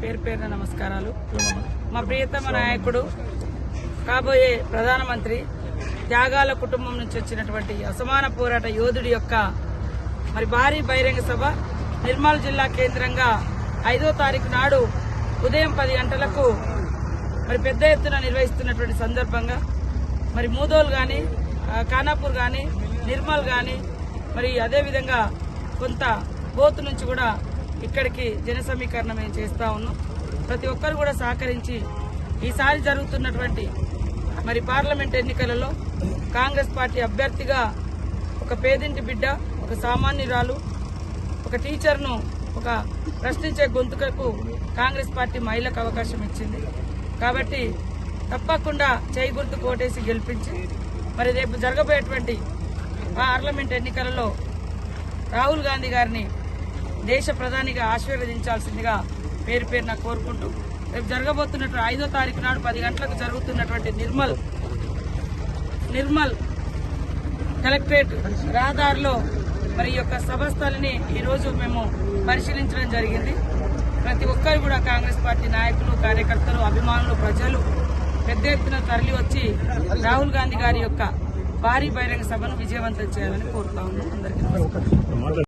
పేరు పేరున నమస్కారాలు. మా ప్రియతమ నాయకుడు కాబోయే ప్రధానమంత్రి త్యాగాల కుటుంబం నుంచి వచ్చినటువంటి అసమాన పోరాట యోధుడి యొక్క మరి భారీ బహిరంగ సభ నిర్మల్ జిల్లా కేంద్రంగా ఐదో తారీఖు నాడు ఉదయం పది గంటలకు మరి పెద్ద ఎత్తున నిర్వహిస్తున్నటువంటి సందర్భంగా మరి మూదోల్ కానీ ఖానాపూర్ కానీ నిర్మల్ కానీ మరి అదేవిధంగా కొంత బోతు నుంచి కూడా ఇక్కడికి జన సమీకరణ మేము చేస్తా ఉన్నాం. ప్రతి ఒక్కరు కూడా సహకరించి ఈసారి జరుగుతున్నటువంటి మరి పార్లమెంట్ ఎన్నికలలో కాంగ్రెస్ పార్టీ అభ్యర్థిగా ఒక పేదింటి బిడ్డ ఒక సామాన్యురాలు ఒక టీచర్ను ఒక ప్రశ్నించే గొంతుకకు కాంగ్రెస్ పార్టీ మహిళకు అవకాశం ఇచ్చింది. కాబట్టి తప్పకుండా చేయి గుర్తు కోటేసి గెలిపించి మరి రేపు జరగబోయేటువంటి పార్లమెంట్ ఎన్నికలలో రాహుల్ గాంధీ గారిని దేశ ప్రధానిగా ఆశీర్వదించాల్సిందిగా పేరు పేరున కోరుకుంటూ రేపు జరగబోతున్నటువంటి ఐదో తారీఖు నాడు పది గంటలకు జరుగుతున్నటువంటి నిర్మల్ నిర్మల్ కలెక్టరేట్ రహదారిలో మరి యొక్క యొక్క సభస్థలిని ఈరోజు మేము పరిశీలించడం జరిగింది. ప్రతి ఒక్కరు కూడా కాంగ్రెస్ పార్టీ నాయకులు కార్యకర్తలు అభిమానులు ప్రజలు పెద్ద ఎత్తున తరలి వచ్చి రాహుల్ గాంధీ గారి యొక్క భారీ బహిరంగ సభను విజయవంతం చేయాలని కోరుతా ఉన్నాం. అందరికీ నమస్కారం.